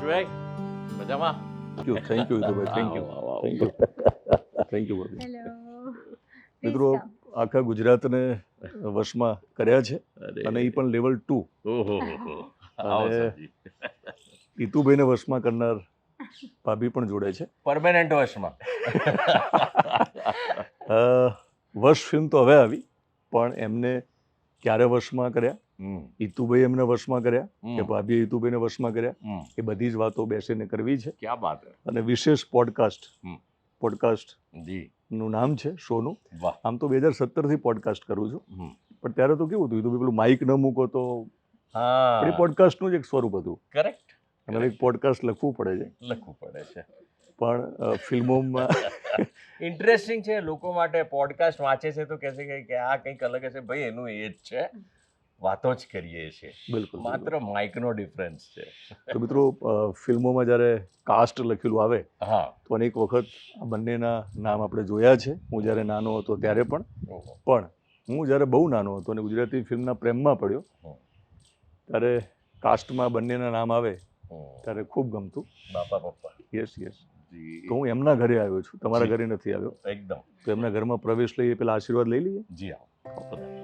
દિનેશભાઈ મજામાં thank you you ભાઈ thank you thank you thank you મિત્રો આખા ગુજરાતને વશમાં કર્યા છે અને એ પણ લેવલ ટુ. ઈતુભાઈને વશમાં કરનાર ભાભી પણ જોડે છે. પરમેનન્ટ વશમાં. વર્ષ વશ ફિલ્મ તો હવે આવી પણ એમને ક્યારે વશમાં કર્યા? ઈતુભાઈ એમને વશમાં કર્યા કે ભાભીએ ઈતુભાઈને વશમાં કર્યા. એ બધી જ વાતો બેસીને કરવી છે. ક્યાં વાત અને વિશેષ પોડકાસ્ટ પોડકાસ્ટ જી. નું નામ છે શોનું. આમ તો બે હજાર સત્તરથી પોડકાસ્ટ કરું છું. પણ ત્યારે તો કેવું હતું પેલું માઇક ન મૂકો તો એ પોડકાસ્ટનું જ એક સ્વરૂપ હતું. કરેક્ટ અને એક પોડકાસ્ટ લખવું પડે છે. લખવું પડે છે. પણ ફિલ્મોમાં ઇન્ટરેસ્ટિંગ છે. લોકો માટે પોડકાસ્ટ વાંચે છે તો કહે છે કે- કે આ કંઈક અલગ હશે. ભાઈ એનું એ જ છે. વાતો જ કરીએ છીએ. બિલકુલ માત્ર માઇકનો ડિફરન્સ છે. તો મિત્રો ફિલ્મોમાં જ્યારે કાસ્ટ લખેલું આવે હા. તો અનેક વખત આ બંનેના નામ આપણે જોયા છે. હું જ્યારે નાનો હતો ત્યારે પણ. પણ હું જ્યારે બહુ નાનો હતો અને ગુજરાતી ફિલ્મના પ્રેમમાં પડ્યો ત્યારે કાસ્ટમાં બંનેના નામ આવે ત્યારે ખૂબ ગમતું. બાપા પપ્પા. યસ યસ જી. તો હું એમના ઘરે આવ્યો છું. તમારા ઘરે નથી આવ્યો. એકદમ. તો એમના ઘરમાં પ્રવેશ લઈએ પેલા આશીર્વાદ લઈ લઈએ? જી આવો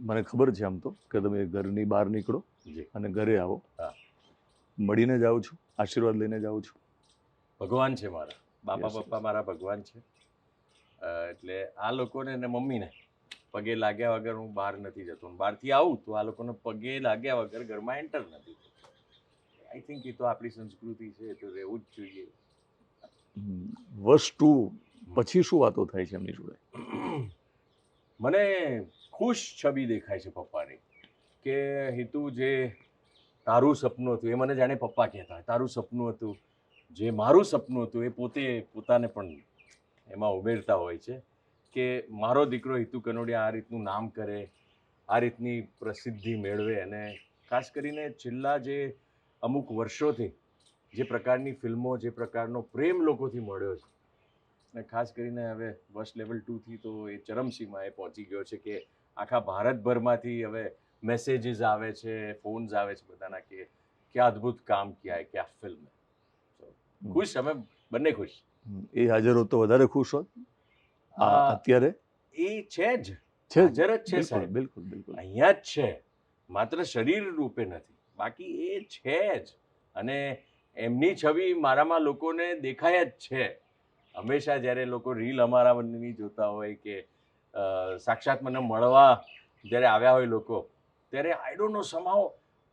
મને ખબર છે આમ તો કે તમે ઘરની બહાર નીકળો જી. અને ઘરે આવો. હા. મળીને જાઉં છું આશીર્વાદ લઈને જાઉં છું. ભગવાન છે મારા. બાપા. પપ્પા મારા ભગવાન છે. એટલે આ લોકોને ને મમ્મીને પગે લાગ્યા વગર હું બહાર નથી જતો. અને બહારથી આવું તો આ લોકોને પગે લાગ્યા વગર ઘરમાં એન્ટર નથી આઈ થિંક એ તો આપણી સંસ્કૃતિ છે તો રહેવું જ જોઈએ. વસ્તુ વર્ષ ટુ પછી શું વાતો થાય છે એમની જોડે? મને ખુશ છબી દેખાય છે પપ્પાની કે હિતુ જે તારું સપનું હતું, એ મને જાણે પપ્પા કહેતા તારું સપનું હતું, જે મારું સપનું હતું, એ પોતે પોતાને પણ એમાં ઉમેરતા હોય છે કે મારો દીકરો હિતુ કનોડિયા આ રીતનું નામ કરે, આ રીતની પ્રસિદ્ધિ મેળવે અને ખાસ કરીને છેલ્લા જે અમુક વર્ષોથી જે પ્રકારની ફિલ્મો, જે પ્રકારનો પ્રેમ લોકોથી મળ્યો છે અને ખાસ કરીને હવે વર્ષ લેવલ ટુથી તો એ ચરમસીમાએ પહોંચી ગયો છે કે આખા ભારતભરમાંથી હવે મેસેજીસ આવે છે ફોન્સ આવે છે બધાના કે ક્યાં અદ્ભુત કામ ક્યાં ક્યાં ફિલ્મ. ખુશ અમે બંને ખુશ. એ હાજર હોત તો વધારે ખુશ હોત. અત્યારે? એ છે જ. છે. હાજર જ છે સાહેબ. બિલકુલ બિલકુલ. અહીંયા જ છે. માત્ર શરીર રૂપે નથી. બાકી એ છે જ. અને એમની છબી મારામાં લોકોને દેખાય જ છે. હંમેશા જ્યારે લોકો રીલ અમારા બંનેની જોતા હોય કે સાક્ષાત મને મળવા જ્યારે આવ્યા હોય લોકો, ત્યારે આઈ ડોન્ટ નો સમાવ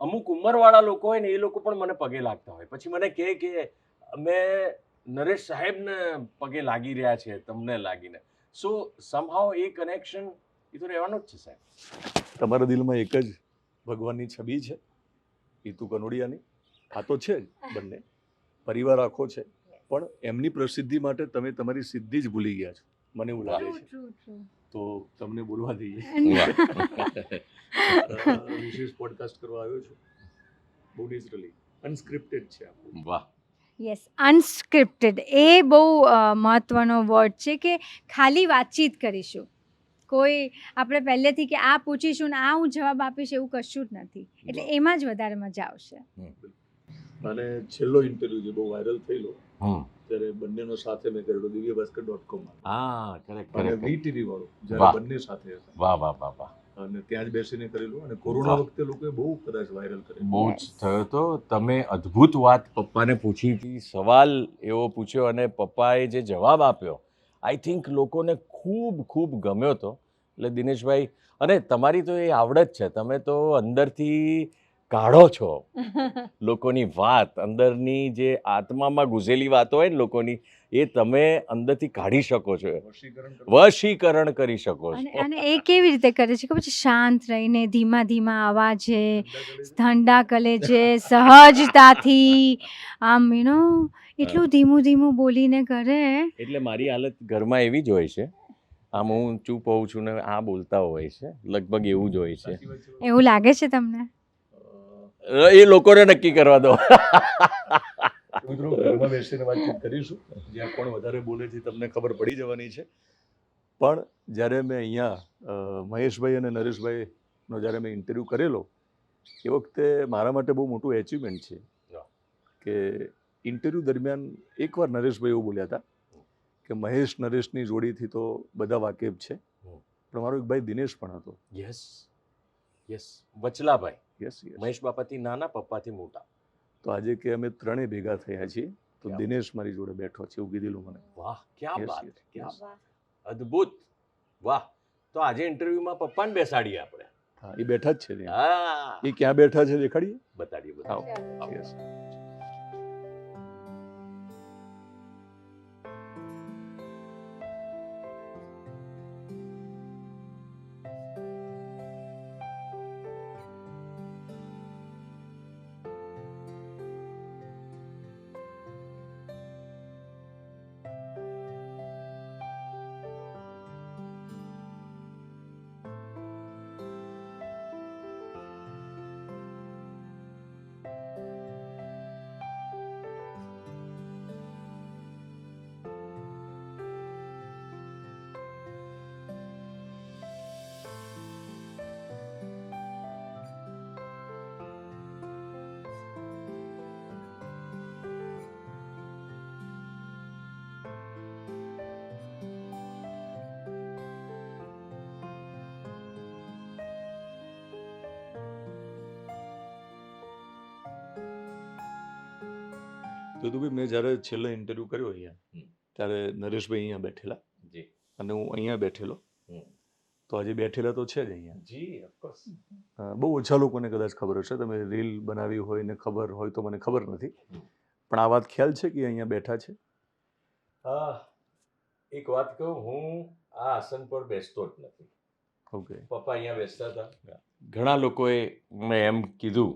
અમુક ઉંમરવાળા લોકો હોય ને એ લોકો પણ મને પગે લાગતા હોય. પછી મને કહે કે, અમે નરેશ સાહેબને પગે લાગી રહ્યા છે, તમને લાગીને. સો સમહાવ એ કનેક્શન એ તો રહેવાનું જ છે સાહેબ. તમારા દિલમાં એક જ ભગવાનની છબી છે ઈતુ કનોડિયાની. આ તો છે જ બંને. પરિવાર આખો છે. પણ એમની પ્રસિદ્ધિ માટે તમે તમારી સિદ્ધિ જ ભૂલી ગયા છો. મને એવું લાગે છે. તો તમને બોલવા દઈએ. વિશેષ પોડકાસ્ટ કરવા આવ્યો છું. બહુ નેચરલી અનસ્ક્રિપ્ટેડ છે વાહ. યસ અનસ્ક્રિપ્ટેડ એ બહુ મહત્ત્વનો મહત્વનો વર્ડ છે કે ખાલી વાતચીત કરીશું. કોઈ આપણે પહેલેથી કે આ પૂછીશું ને આ હું જવાબ આપીશ એવું કશું જ નથી. એટલે એમાં જ વધારે મજા આવશે. અને છેલ્લો ઇન્ટરવ્યુ જે બહુ વાયરલ થયેલો હમ ત્યારે બંનેનો સાથે મેં કરેલો દિવ્ય ભાસ્કર ડોટ કોમમાં હા કરેક્ટ અને વીટીવી વાળો જ્યારે બંને સાથે હતા. વાહ વાહ વાહ વાહ. અને ત્યાં જ બેસીને કરેલું. અને કોરોના વખતે લોકોએ બહુ કદાચ વાયરલ કરે બહુ જ થયો તો તમે અદ્ભુત વાત પપ્પાને પૂછી હતી. સવાલ એવો પૂછ્યો અને પપ્પાએ જે જવાબ આપ્યો આઈ થિંક લોકોને ખૂબ ખૂબ ગમ્યો તો એટલે દિનેશભાઈ અને તમારી તો એ આવડત છે. તમે તો અંદરથી કાઢો છો. લોકોની વાત અંદરની જે આત્મામાં ગુઝેલી વાતો હોય ને લોકોની એ તમે અંદરથી કાઢી શકો છો. વશીકરણ કરી. શકો છો. અને એ કેવી રીતે કરે છે? ખબર છે? શાંત રહીને ધીમા ધીમા અવાજે ઠંડા કરે છે. ઠંડા કલે છે સહજતાથી આમ યુ નો એટલું ધીમું ધીમું બોલીને કરે. એટલે મારી હાલત ઘરમાં એવી જ હોય છે. આમ હું ચૂપ હોઉં છું ને આ બોલતા હોય છે. લગભગ એવું જ હોય છે. એવું લાગે છે તમને? એ લોકોને નક્કી કરવા દો. મિત્રો ઘરમાં બેસીને વાતચીત કરીશું. જ્યાં કોણ વધારે બોલે છે તમને ખબર પડી જવાની છે. પણ જ્યારે મેં અહીંયા મહેશભાઈ અને નરેશભાઈનો જ્યારે મેં ઇન્ટરવ્યૂ કરેલો એ વખતે મારા માટે બહુ મોટું એચિવમેન્ટ છે કે ઇન્ટરવ્યૂ દરમિયાન એકવાર નરેશભાઈ એવું બોલ્યા હતા કે મહેશ નરેશની જોડીથી તો બધા વાકેફ છે. પણ મારો એક ભાઈ દિનેશ પણ હતો. યસ યસ વચલાભાઈ. યસ યસ મહેશ બાપાથી નાના પપ્પાથી મોટા. તો આજે કે અમે ત્રણેય ભેગા થયા છીએ તો દિનેશ મારી જોડે બેઠો છે એવું કીધેલું મને. વાહ ક્યાં વાત ક્યાં. અદ્ભુત. વાહ તો આજે ઇન્ટરવ્યુમાં પપ્પાને બેસાડીએ આપણે. હા એ બેઠા જ છે હા. એ ક્યાં બેઠા છે દેખાડીએ? બતાડીએ બતાવો બતાડીએ. તો તું મેં જ્યારે છેલ્લો ઇન્ટરવ્યૂ કર્યો અહીંયા ત્યારે નરેશભાઈ અહીંયા બેઠેલા. જી. અને હું અહીંયા બેઠેલો. તો આજે બેઠેલા તો છે જ અહીંયા. જી ઓફકોર્સ બહુ ઓછા લોકોને કદાચ ખબર હશે. તમે રીલ બનાવી હોય ને ખબર હોય તો મને ખબર નથી. પણ આ વાત ખ્યાલ છે કે અહીંયા બેઠા છે? હા એક વાત કહું હું આ આસન પર બેસતો જ નથી. ઓકે. પપ્પા અહીંયા બેસતા હતા. ઘણા લોકોએ મેં એમ કીધું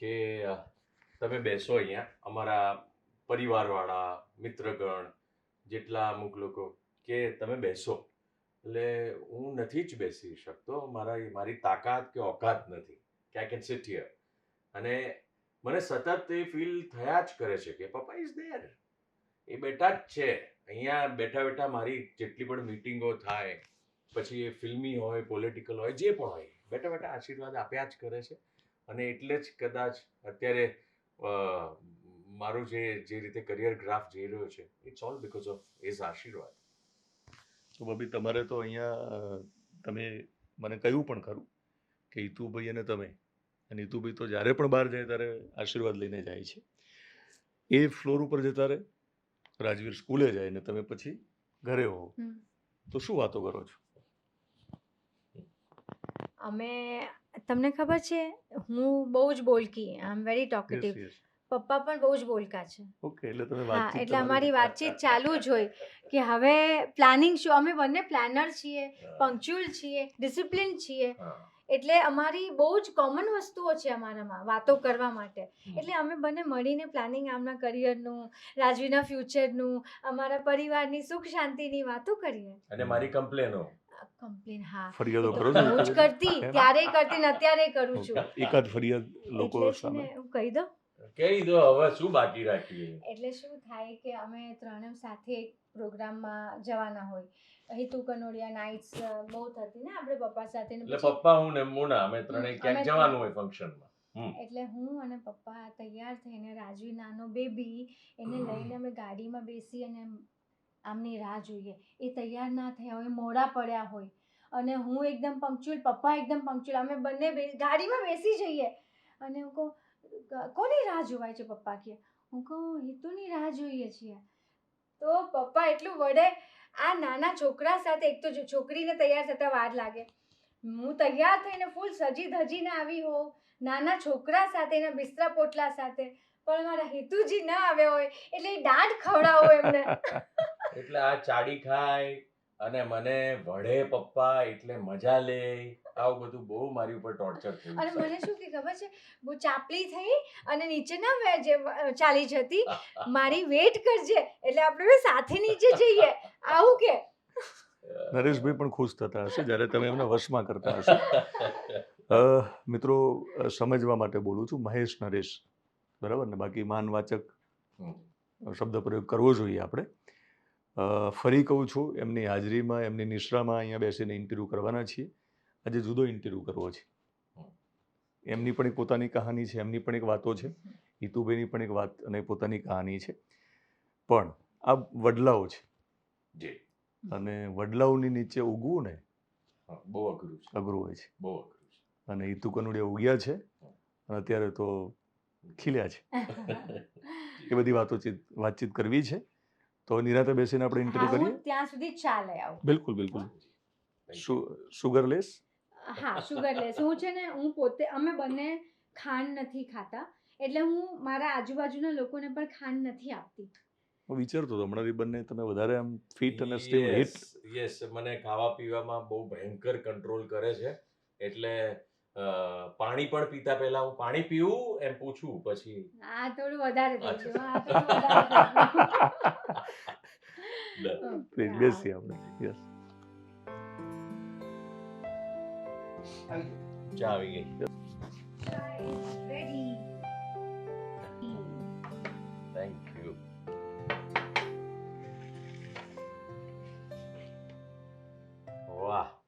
કે તમે બેસો અહીંયા. અમારા પરિવારવાળા, મિત્રગણ, જેટલા અમુક લોકો કે તમે બેસો. એટલે હું નથી જ બેસી શકતો. મારા મારી તાકાત કે ઓકાત નથી. કે આઈ કેન સિટ હિયર અને મને સતત એ ફીલ થયા જ કરે છે કે પપ્પા ઇઝ ધેર એ બેઠા જ છે. અહીંયા બેઠા બેઠા મારી જેટલી પણ મિટિંગો થાય, પછી એ ફિલ્મી હોય પોલિટિકલ હોય, જે પણ હોય, બેઠા બેઠા આશીર્વાદ આપ્યા જ કરે છે. અને એટલે જ કદાચ અત્યારે મારું જે જે રીતે કરિયર ગ્રાફ જઈ રહ્યો છે it's all because of his આશીર્વાદ. તો બબી તમારે તો અહીંયા તમે મને કહ્યું પણ ખરું કે ઈતુભાઈ અને તમે અને ઈતુભાઈ તો જ્યારે પણ બહાર જાય ત્યારે આશીર્વાદ લઈને જાય છે. એ ફ્લોર ઉપર જતા રહે રાજવીર સ્કૂલે જાય ને તમે પછી ઘરે હો તો શું વાતો કરો છો? અમે તમને ખબર છે હું બહુ જ બોલકી આઈ એમ વેરી ટોકેટિવ. પપ્પા પણ બહુ જ બોલકા છે. ઓકે એટલે તમે હા વાતચીત એટલે અમારી વાતચીત ચાલુ જ હોય કે હવે પ્લાનિંગ શું? અમે બંને પ્લાનર છીએ પંક્ચ્યુઅલ છીએ ડિસિપ્લિન છીએ. એટલે અમારી બહુ જ કોમન વસ્તુઓ છે અમારામાં વાતો કરવા માટે. એટલે અમે બંને મળીને પ્લાનિંગ આમના કરિયરનું રાજવીના ફ્યુચરનું અમારા પરિવારની સુખ શાંતિની વાતો કરીએ. અને મારી કમ્પ્લેનો કમ્પ્લેન હા. ફરિયાદો કરો છો? બહુ જ કરતી ત્યારે કરતી ને અત્યારે કરું છું. એકાદ ફરિયાદ લોકો સામે. હું કહી દઉં? કહી દો હવે શું બાકી રાખીએ? એટલે શું થાય કે અમે ત્રણેય સાથે એક પ્રોગ્રામમાં જવાના હોય. હિતુ કનોડિયા નાઇટ્સ બહુ થતી ને આપણે પપ્પા સાથે એટલે પપ્પા હું ને મોના અમે ત્રણે ક્યાંક જવાનું હોય ફંક્શનમાં એટલે હું અને પપ્પા તૈયાર થઈને રાજવી નાનો બેબી એને લઈને અમે ગાડીમાં બેસી અને આમની રાહ જોઈએ. એ તૈયાર ના થયા હોય, મોડા પડ્યા હોય. અને હું એકદમ પંક્ચ્યુઅલ પપ્પા એકદમ પંક્ચ્યુઅલ અમે બંને ગાડીમાં બેસી જઈએ. અને હું કહું કોની રાહ જોવાય છે પપ્પા કે? હું કહું, હિતુની રાહ જોઈએ છીએ. તો પપ્પા એટલું વડે, આ નાના છોકરા સાથે, એક તો છોકરીને તૈયાર થતાં વાર લાગે. હું તૈયાર થઈને ફૂલ સજી ધજીને આવી હોઉં, નાના છોકરા સાથે, એના બિસ્તરા પોટલા સાથે. પણ મારા હેતુજી ના આવ્યા હોય, એટલે દાંત ખવડાવો એમને. એટલે આ ચાડી ખાય અને મને વઢે પપ્પા એટલે મજા લે. આવું બધું બહુ મારી ઉપર ટોર્ચર થયું અને મને શું કે ખબર છે? બહુ ચાપલી થઈ અને નીચે ના વે- જે ચાલી જતી મારી વેટ કરજે. એટલે આપણે સાથે નીચે જઈએ. આવું કે? નરેશભાઈ પણ ખુશ થતા હશે જ્યારે તમે એમને વશમાં કરતા હશો. મિત્રો સમજવા માટે બોલું છું મહેશ નરેશ. બરાબર ને? બાકી માનવાચક શબ્દ પ્રયોગ કરવો જોઈએ આપણે. ફરી કહું છું એમની હાજરીમાં એમની નિશ્રામાં અહીંયા બેસીને ઇન્ટરવ્યૂ કરવાના છીએ. આજે જુદો ઇન્ટરવ્યૂ કરવો છે. એમની પણ એક પોતાની કહાની છે એમની પણ એક વાતો છે હિતુભાઈની પણ એક વાત અને પોતાની કહાની છે. પણ આ વડલાઓ છે. જે. અને વડલાઓની નીચે ઉગવું ને બહુ અઘરું છે. અઘરું હોય છે. બહુ અઘરું છે. અને હિતુ કનુડિયા ઉગ્યા છે અને અત્યારે તો ખીલ્યા છે. એ બધી વાતો વાતચીત કરવી છે. તો નિરાતે બેસીને આપણે ઇન્ટરવ્યુ કરીએ? ત્યાં સુધી ચાલે આવું. બિલકુલ બિલકુલ. સુગરલેસ હા સુગરલેસ હું છે ને હું પોતે અમે બંને ખાંડ નથી ખાતા. એટલે હું મારા આજુબાજુના લોકોને પણ ખાંડ નથી આપતી. હું વિચારતો હતો હમણાં બંને તમે વધારે આમ ફિટ અને સ્ટીમ હિટ યસ મને ખાવા પીવામાં બહુ ભયંકર કંટ્રોલ કરે છે. એટલે પાણી પણ પીતા પહેલા હું પાણી પીવું એમ પૂછું પછી. આ થોડું વધારે દેજો પ્લીઝ બેસી ગઈ. રેડી